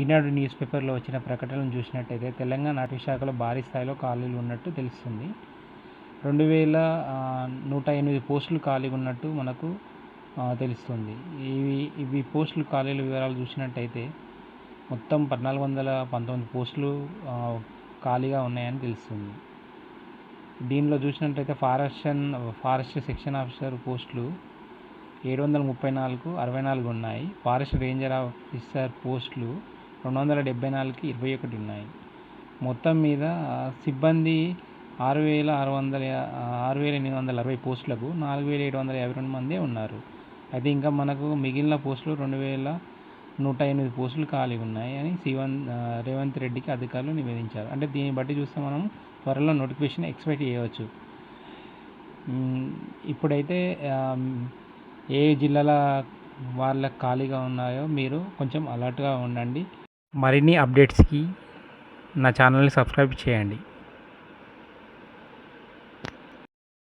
ఈనాడు news పేపర్లో వచ్చిన ప్రకటనలు చూసినట్టయితే తెలంగాణ అటవీ శాఖలో భారీ స్థాయిలో ఖాళీలు ఉన్నట్టు తెలుస్తుంది. రెండు వేల నూట ఎనిమిది పోస్టులు ఖాళీగా ఉన్నట్టు మనకు తెలుస్తుంది. ఇవి ఇవి పోస్టులు ఖాళీల వివరాలు చూసినట్టయితే మొత్తం పద్నాలుగు వందల పంతొమ్మిది పోస్టులు ఖాళీగా ఉన్నాయని తెలుస్తుంది. దీనిలో చూసినట్టయితే ఫారెస్ట్ ఫారెస్ట్ సెక్షన్ ఆఫీసర్ పోస్టులు ఏడు వందల ముప్పై నాలుగు అరవై నాలుగు ఉన్నాయి. ఫారెస్ట్ రేంజర్ ఆఫీసర్ పోస్టులు రెండు వందల డెబ్బై నాలుగుకి ఇరవై ఒకటి ఉన్నాయి. మొత్తం మీద సిబ్బంది ఆరు వేల ఆరు వందల ఆరు వేల ఎనిమిది వందల అరవై పోస్టులకు నాలుగు వేల ఏడు వందల యాభై రెండు మందే ఉన్నారు. అయితే ఇంకా మనకు మిగిలిన పోస్టులు రెండు వేల నూట ఎనిమిది పోస్టులు ఖాళీ ఉన్నాయి అని సివన్ రేవంత్ రెడ్డికి అధికారులు నివేదించారు. అంటే దీన్ని బట్టి చూస్తే మనం త్వరలో నోటిఫికేషన్ ఎక్స్పెక్ట్ చేయవచ్చు. ఇప్పుడైతే ఏ జిల్లాల వాళ్ళకి ఖాళీగా ఉన్నాయో మీరు కొంచెం అలర్ట్గా ఉండండి. మరిన్ని అప్డేట్స్కి నా ఛానల్ని సబ్స్క్రైబ్ చేయండి.